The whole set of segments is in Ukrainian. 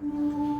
Ей,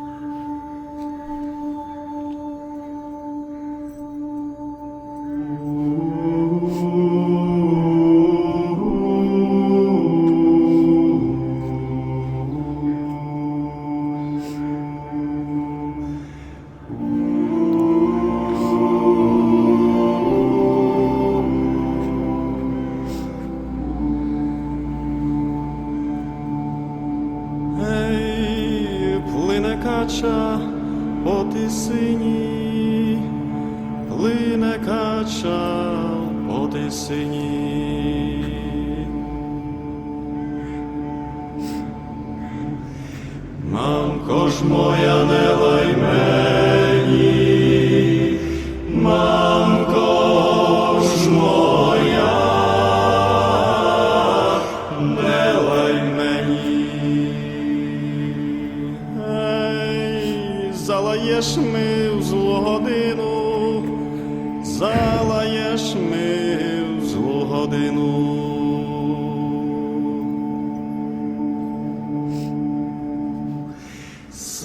ж моя не лай мамко ж моя, не лай мені. Ей, залаєш ми в злу годину, залаєш ми в злу годину.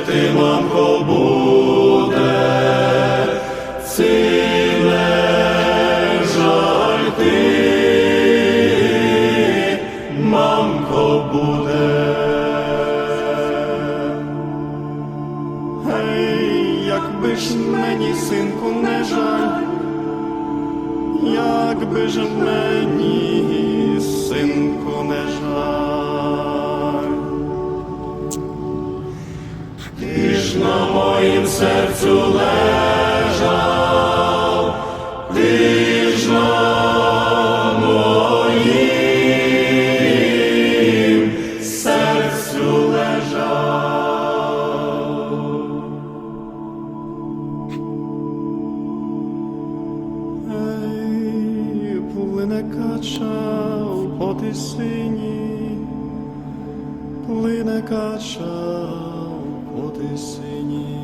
ти, мамко, На моїм серцю лежав, на моїм серцю лежав. Ей, плине кача в потисині, плине кача в потисині.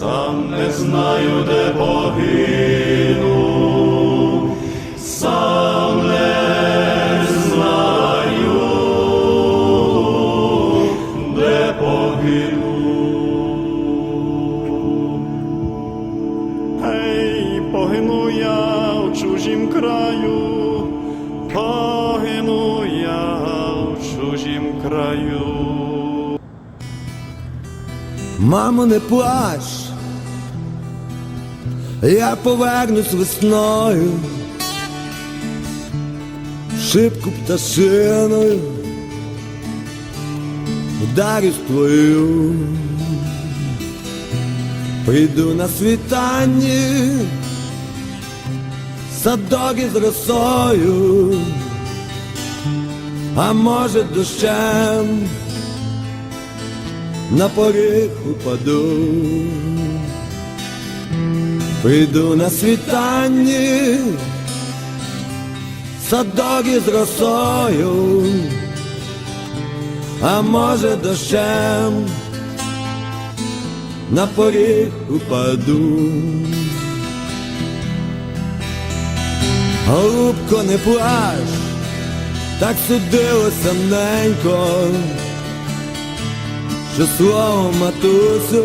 Сам не знаю, де погину, сам не знаю, де погину. Гей, погину я в чужім краю, погину я в чужім краю. Мамо, не плач, я повернусь весною, шибку пташиною, вдарюсь твою, прийду на світанні, садок із росою, а може дощем на поріг упаду, прийду на світанні, садок із росою, а може дощем на поріг упаду. Голубко, не плач, так судилося ненько що слово матусю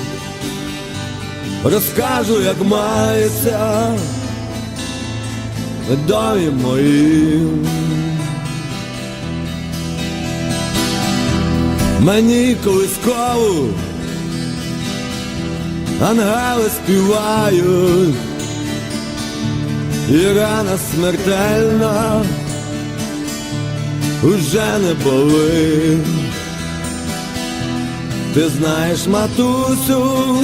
розкажу, як мається в домі моїм. Мені колискову ангели співають, і рана смертельна уже не болить. Ти знаєш, матусю,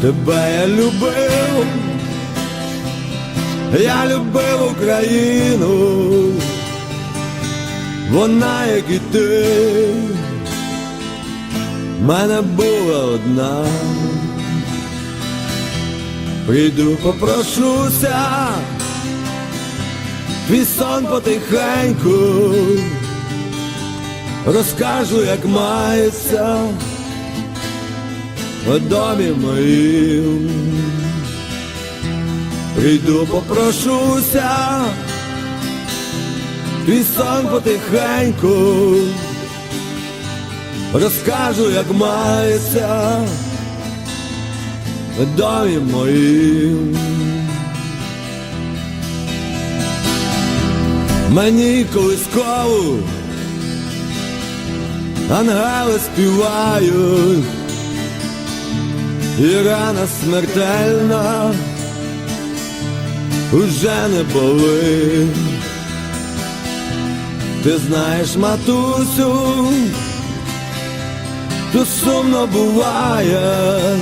тебе я любив. Я любив Україну, вона, як і ти, мене була одна. Прийду, попрошуся, твій сон потихеньку, розкажу, як мається в домі моїм. Прийду, попрошуся, твій сон потихеньку, розкажу, як мається в домі моїм. Мені колискову ангели співають, і рана смертельна уже не болить. Ти знаєш, матусю, то сумно буває,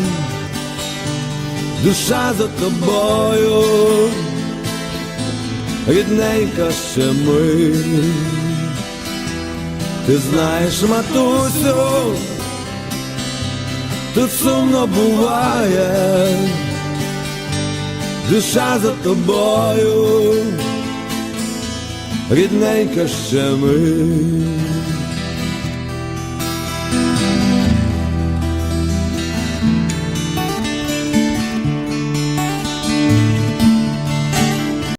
душа за тобою, рідненька ще ми. Ти знаєш, матусю, тут сумно буває, душа за тобою, рідненька ще ми.